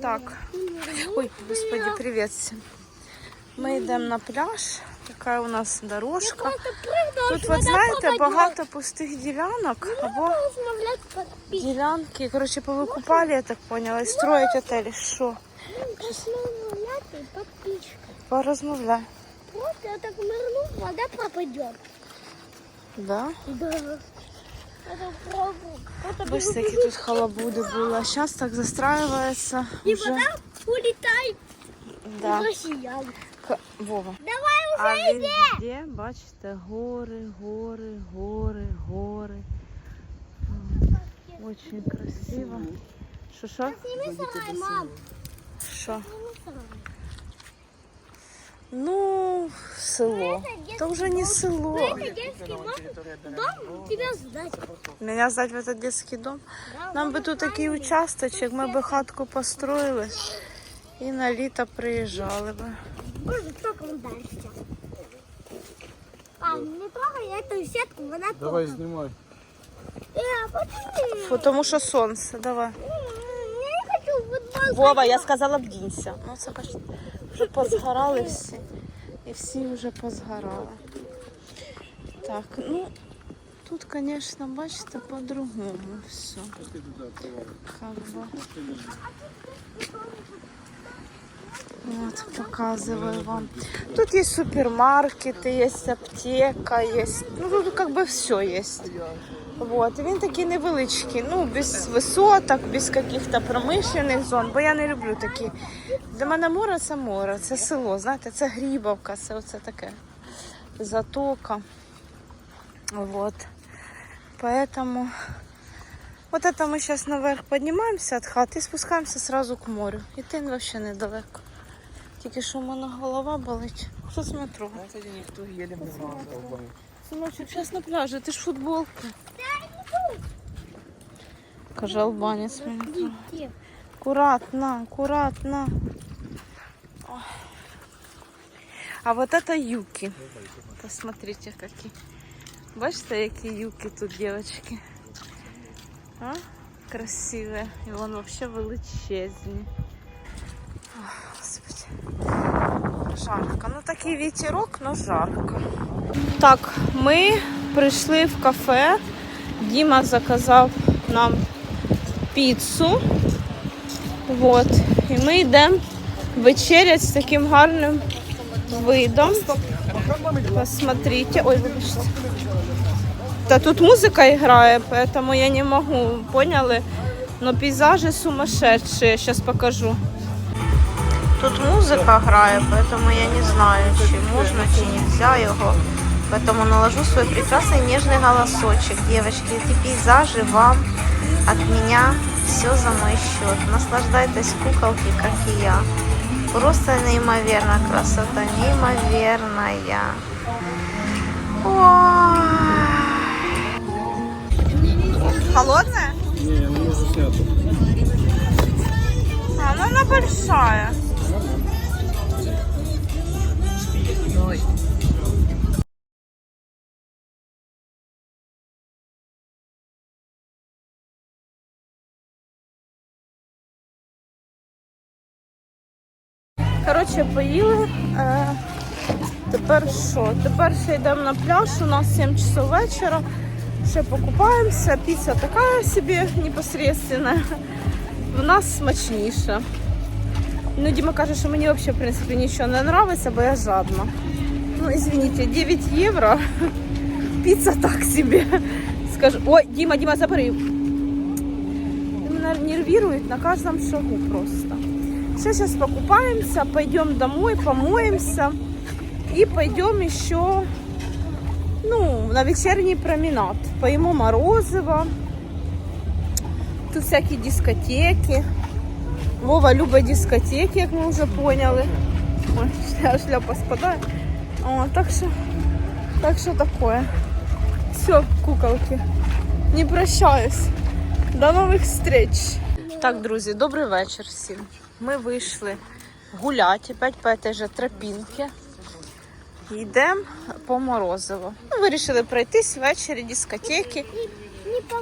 Так. Ой, господи, привет всем. Мы йдемо на пляж. Така у нас дорожка. Тут, от знаєте, багато пустих ділянок або розмовляти по ділянки. Коротше, повикупали, я так поняла, і строять отелі. Що? розмовляти подписчика. Порозмовляй. Просто я так нырну, вода пропадет. Да? Да. Бачите, які тут халабуди були. А зараз так застраюється. И Вже. вода улетает Да. К- Вова. Давай А уже иди. везде, бачите, гори, гори, гори, гори. Очень красиво. Що, що? Сними сарай, мам. Що? Сними сарай. Ну, село. Это уже не село. Это детский мам. Дом тебя сдать. Меня сдать в этот детский дом. Да, Нам би тут такий участочок, ми би хатку построїли і на літо приїжджали би. Боже, только он дальше. А, не трогай эту сетку, она Давай только. знімай. Э, а почему? Фу, Тому що сонце, давай. М, Я не хочу в футбол. Вова, я сказала вдінься. Ну це бачите, вже позгорали всі. І всі вже позгорали. Так, ну тут, звісно, бачите, по-другому все. Как бы. Вот, показываю вам. Тут есть супермаркеты, есть аптека, есть. Ну тут как бы все есть. Вот. І він такий невеличкий, ну, без висоток, без каких-то промишлених зон, бо я не люблю такі. Для мене море це море, це село, знаєте, це Грібовка, це оце таке затока. Вот. Поэтому вот это мы сейчас наверх поднимаемся от хати і спускаємося сразу к морю. І тин вообще недалеко. Тільки що в мене голова болить. Що з метро? Кстати, ніхто їде не знав. Сыночек, сейчас на пляже, ты ж футболка. Каже, албанець мені. Иди. Аккуратно, аккуратно. Ой. А вот это юки. Посмотрите, какие. Бачите, які юки тут, девочки? А? Красивые. І вон вообще величезні. Ой, Господи. Жарко. Ну такий вітерок, но жарко. Так, ми прийшли в кафе. Діма заказав нам піцу. Вот. І ми йдемо вечерять з таким гарним видом. Посмотрите. Ой, вибачте. Та тут музика грає, поэтому я не могу, поняли? Но пейзажи сумасшедшие, сейчас покажу. Тут музика грає, поэтому я не знаю, чи можна, чи нельзя його. Поэтому наложу свой прекрасный нежный голосочек. Девочки, эти пейзажи вам от меня все за мой счет. Наслаждайтесь куколки, как и я. Просто неимоверно красота, неимоверная. Ой. Холодная? Не можу зняти. А, ну она большая. Коротше, поїли. Е, тепер що? Тепер ще йдемо на пляж. У нас 7 часов вечора. Ще покупаємося. Піца така собі непосредственно. В нас смачніша. Ну, Діма каже, що мені взагалі, в принципі, нічого не подобається, бо я жадна. Ну, извините, 9 євро. Піца так собі. Скажу. Ой, Діма, Діма, забери. Мене нервирует на каждом шагу просто. Все, сейчас покупаемся, пойдем домой, помоемся и пойдем еще ну, на вечерний променад. Поему морозиво. Тут всякие дискотеки. Вова любить дискотеки, як ми вже поняли. Ой, шля- шляпа спадає. О, так що, так що такое. Все, куколки. Не прощаюсь. До нових встреч. Так, друзі, добрий вечір всім. Ми вийшли гуляти опять по этой же тропінці. Йдемо по морозиво. Ну, вирішили пройтись ввечері дискотеки. Не по...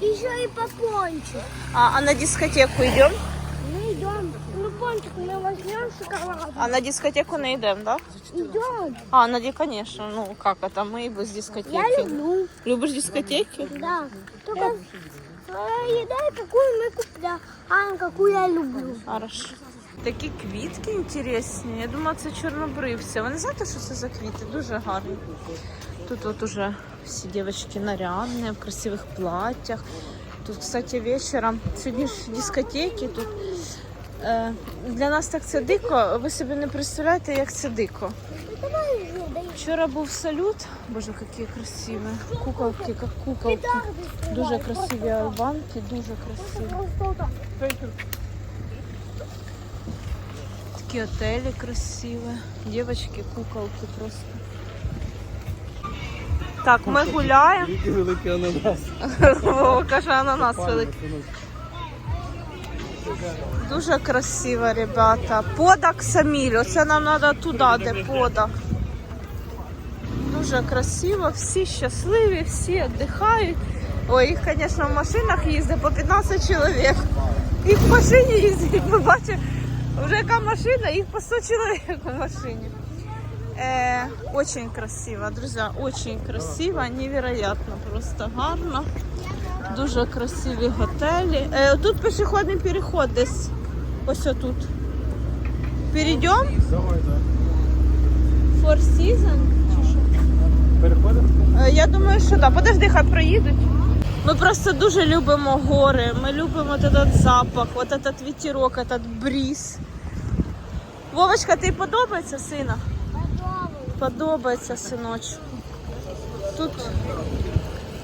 Еще и по пончику. А, а на дискотеку йдемо? Мы идем мы возьмем шоколад. А на дискотеку не йдемо, так? Да? Идем. А, на ди, конечно. Ну, как это? Мы без дискотеки. Я люблю. Любишь дискотеки? Да. Только своя еда, какую мы купляем, какую я люблю. Хорошо. Такі квітки інтересні. Я думала, це чорнобривці. Ви не знаєте, що це за квіти? Дуже гарні. Тут от уже всі дівчатки нарядні, в красивих платтях. Тут, кстати, вечором, сьогодні ж дискотеки тут. Е, для нас так це дико. Ви собі не представляєте, як це дико. Вчора був салют. Боже, які красиві. Куколки, як куколки. Дуже красиві албанки, дуже красиві. Такі отелі красиві. Дівчатки, куколки просто. Так, ми гуляємо. Який великий ананас. Каже, ананас великий. Дуже красиво, ребята. Подак Саміль. Оце нам треба туди, де подак. Дуже красиво, всі щасливі, всі віддихають. Ой, їх, звісно, в машинах їздить по 15 чоловік. Їх в машині їздять, ми бачимо, вже яка машина, їх по 100 чоловік в машині. Э, очень красиво, друзья, очень красиво, невероятно, просто гарно. Дуже красиві готелі. Е, тут пішохідний переход десь. Ось тут. Перейдемо? Four Seasons? Чи що? Переходимо? Е, Я думаю, що так. Подожди, хай проїдуть. Ми просто дуже любимо гори. Ми любимо от этот запах, от этот ветерок, этот бриз. Вовочка, тобі подобається, сина? Подобається, синочку. Тут,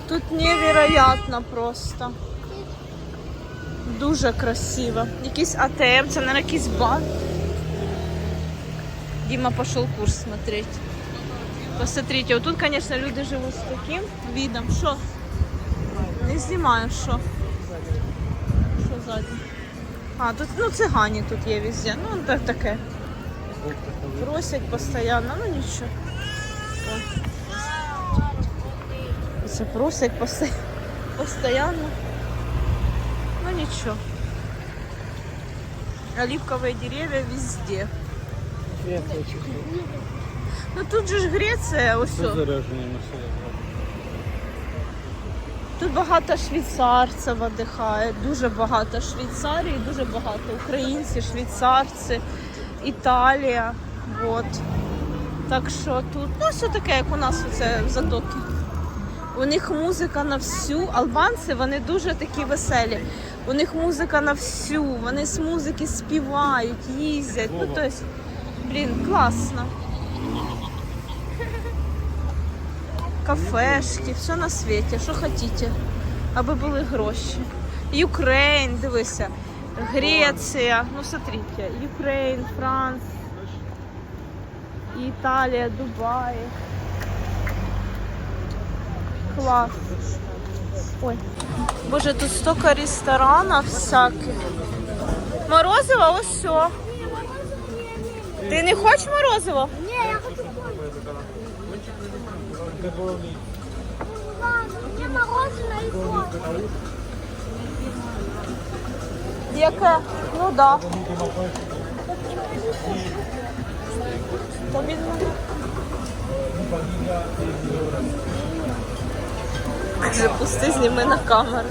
тут невероятно просто. Дуже красиво. Якийсь АТМ, це, наверное, якийсь банк. Дима пошел курс смотреть. Посмотрите, вот тут, конечно, люди живут с таким видом. Що? Не знімаю, що. Що ззаді? А, тут, ну, цигані тут є везде. Ну, так таке. Просять постійно, ну нічого. О. Це. Постійно. Ну нічого. Оливковые деревья везде. Ну тут же ж Греція, ось. Це заряджені машини. Тут багато швейцарців віддихає, дуже багато Швейцарії, дуже багато українці, швейцарці, Італія. От. Так що тут, ну все таке, як у нас оце в Затокі. У них музика на всю. Албанці вони дуже такі веселі. У них музика на всю, вони з музики співають, їздять. Ну, тобто, блін, класно. Кафешки, все на світі, що хочете, аби були гроші. Юкрейн, дивися, Греція, ну смотрите, Юкрейн, Франц, Італія, Дубай. Клас. Ой. Боже, тут столько ресторанов всяких. Морозиво, ось все. Ти не хочеш морозиво? Не, я хочу Ладно, мне мороженое и кофе. Яке? Ну да. Тобі Запусти, зніми на камеру.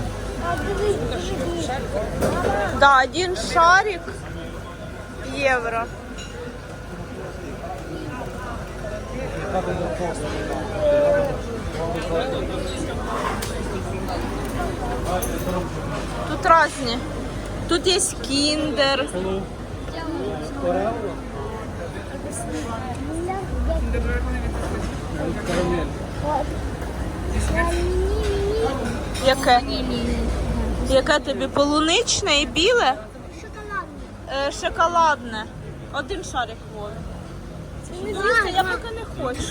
Да, один шарик євро. Тут разні. Тут є кіндер. Яке? Яке тобі полуничне і біле? Шоколадный. Е, шоколадне. Один шарик Вові. Звісно, я поки не хочу.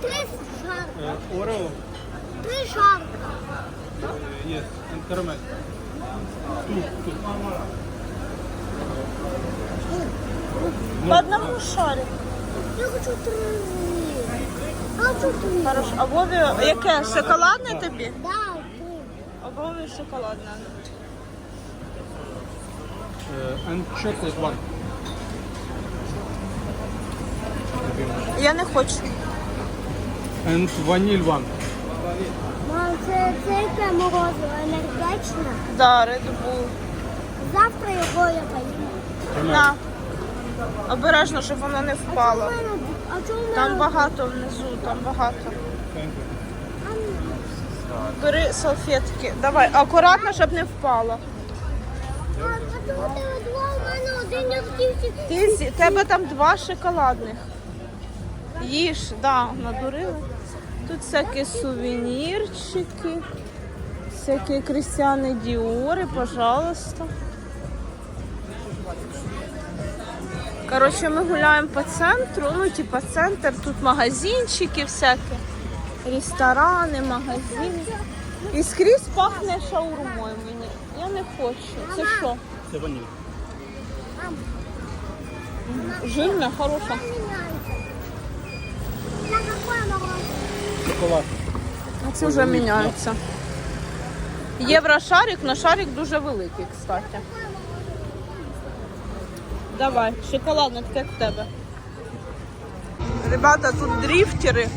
Три шарика. Орео? Три шарика. Є. Карамель. По одному шарику. Я хочу три. Я хочу три. Хорошо. А Вові яке? Шоколадне тобі? Да, три. А Вові шоколадне. And chocolate one. Я не хочу. And ваниль ван. Мам, це, це яке морозиво енергетичне. Да, Red Bull. Завтра його я поїм. На. Обережно, щоб воно не впало. А чому Там багато внизу, там багато. Бери салфетки. Давай, акуратно, щоб не впало. А, а чому в тебе два? У мене один я хотів Ти, тебе там два шоколадних. Їж, да, надурили. Тут всякі сувенірчики, всякі крестьяни Діори, пожалуйста. Коротше, ми гуляємо по центру, ну, типа центр, тут магазинчики всякі, ресторани, магазини. І скрізь пахне шаурмою мені. Я не хочу. Це що? Це ваниль. Жирна, хороша. міняється. На какое морозиво? Шоколад. А це вже міняється. Єврошарик, але шарик дуже великий, кстати. Давай, шоколадне, таке як в тебе. Ребята, тут дрифтери.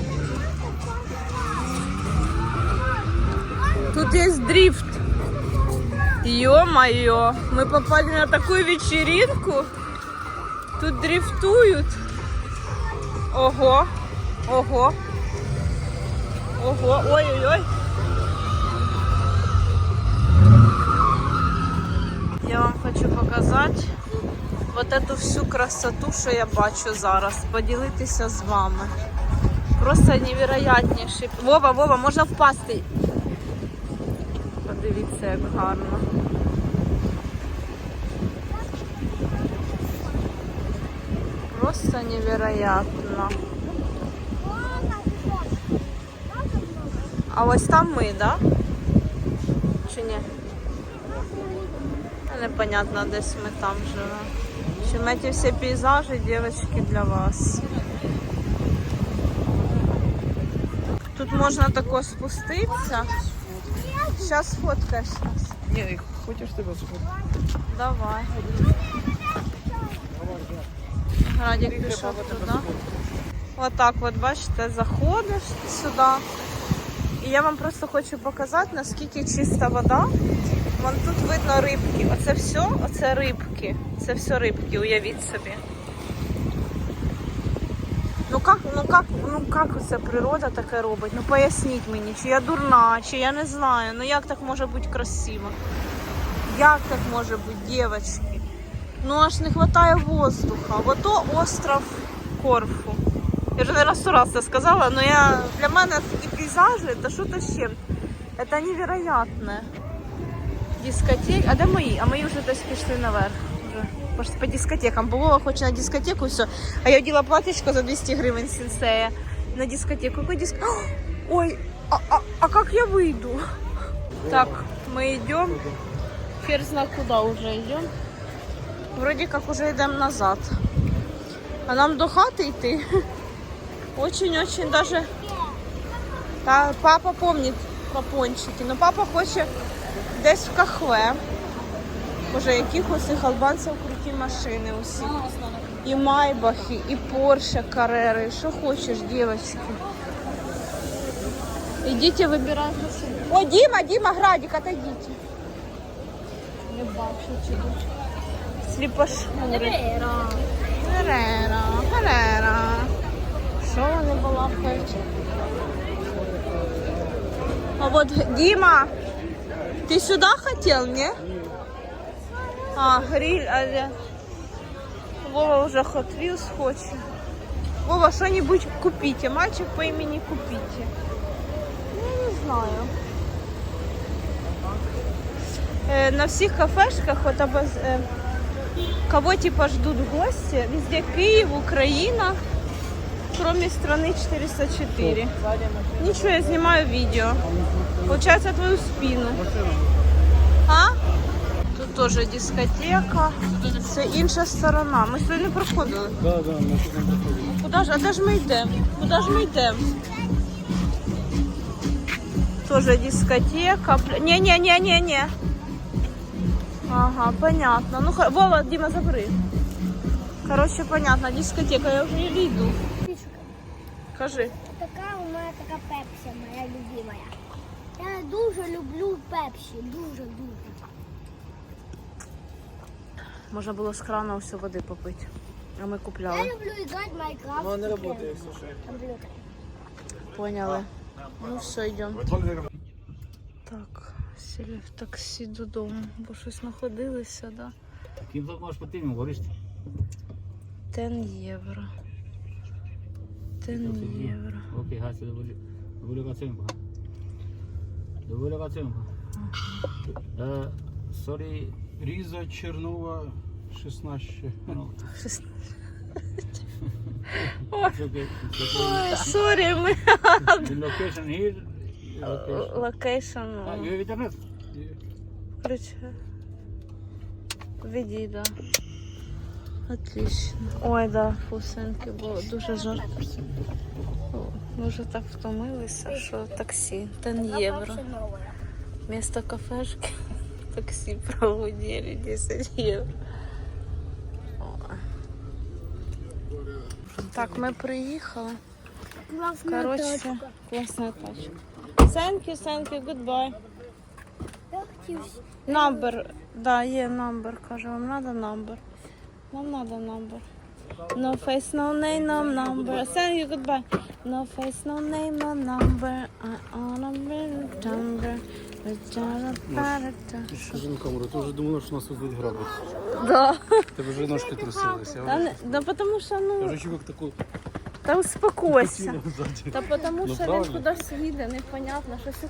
Тут є дрифт. Ё-моё, мы попали на такую вечеринку. Тут дрифтуют. Ого, ого. Ого, ой-ой-ой. Я вам хочу показати вот эту всю красоту, що я бачу зараз. Поділитися з вами. Просто невероятніший. Вова, Вова, можна впасти. Подивіться, як гарно. Просто невероятно. А ось там ми, да? Чи ні? Непонятно, десь ми там живемо. Ці всі пейзажі, дівчатки, для вас. Тут можна тако спуститися. Зараз фоткаєш нас. Ні, хочеш тебе сфоткати? Давай. Градик пішов туди. Вот так от, бачите, заходиш сюди. Я вам просто хочу показати, наскільки чиста вода. Вон тут видно рибки. Оце все, оце рибки. Це все рибки, уявіть собі. Ну как, ну как, ну как це природа таке робить? Ну поясніть мені, чи я дурна, чи я не знаю. Ну як так може бути красиво? Як так може бути, дівчатки? Ну аж не вистачає воздуха. Ото остров Корфу. Я вже не раз сто раз це сказала, але я, для мене такі пейзажі, це що то з чим. Це невероятне. Дискотек. А де мої? А мої вже десь пішли наверх. Вже. Може, по дискотекам. Було хоче на дискотеку все. А я оділа платічко за 200 гривень сенсея на дискотеку. Какой диск... Ой, а, а, а как я выйду? Так, мы идем. Хер знает куда уже идем. Вроде как уже идем назад. А нам до хаты идти. Очень-очень даже... Та, папа помнит про пончики, но папа хоче десь в кахве. Боже, яких у албанців круті машини усі. І майбахи, і Порше, Карери. Що хочеш, дівчатки. Ідіть вибирайте собі. О, Діма, Діма, Градик, отойдіть. Не бачу, чи тут. Сліпошмури. Герера, Герера. Що вони балакають? А вот Дима, ты сюда хотел, не? А, гриль, а я- Вова уже Hot Wheels хочет. Вова, что-нибудь купите. Мальчик по имени Купите. Ну, не знаю. Э, на всех кафешках вот обоз... э, кого типа ждут гости, везде Киев, Украина, кроме страны 404. Ничего, я снимаю видео. Получается твою спину. А? Тут теж дискотека. Це інша сторона. Ми сюди не проходили. Да, да, ми тут не приходимо. Куди ж? А де ж ми йдемо? Куди ж ми йдемо? Тоже дискотека. Не-не-не-не-не. Ага, понятно. Ну, Вова, Дима, забери. Короче, понятно, дискотека, я вже еле йду. Кажи. Така у мене така пепсі, моя любима. Я дуже люблю пепсі, дуже дуже. Можна було з крана все води попити. А ми Я купляли. люблю грати в Майнкрафт. Вона не працює, слушай. Комп'ютер. Поняли. Ну все, йдемо. Так, сіли в таксі додому, бо щось знаходилися, да? Ким тут можеш потрібно, говориш? 10 євро. 10 євро. Окей, гасі, доволі. Доволі кацинку. Доволі. Е, Sorry, Різа Чернова 16. ну, Щось- it's okay, it's okay. Ой, сорі, ми The location here, location. локейшн. А, you have internet? Веди, да. Отлично. Ой, да, вкусинки було дуже жарко. Ми вже так втомилися, що таксі 10 євро. Вместо кафешки таксі проводили 10 євро. Так, ми приїхали. Класна Короче, точка. класна тачка. Thank you, thank you, goodbye. Я хотів Number, да, є number, каже, вам надо number. Нам надо number. No face, no name, no number. Thank you, goodbye. No face, no name, no number. I on a number. Скажи на камеру, ти вже думала, що нас тут будуть грабити. Да. Тебе вже ножки трусилися. Та не- Да потому що, Я ну, вже чувак таку та успокойся. Та потому Ну, що він правильно. кудись їде, непонятно, що все.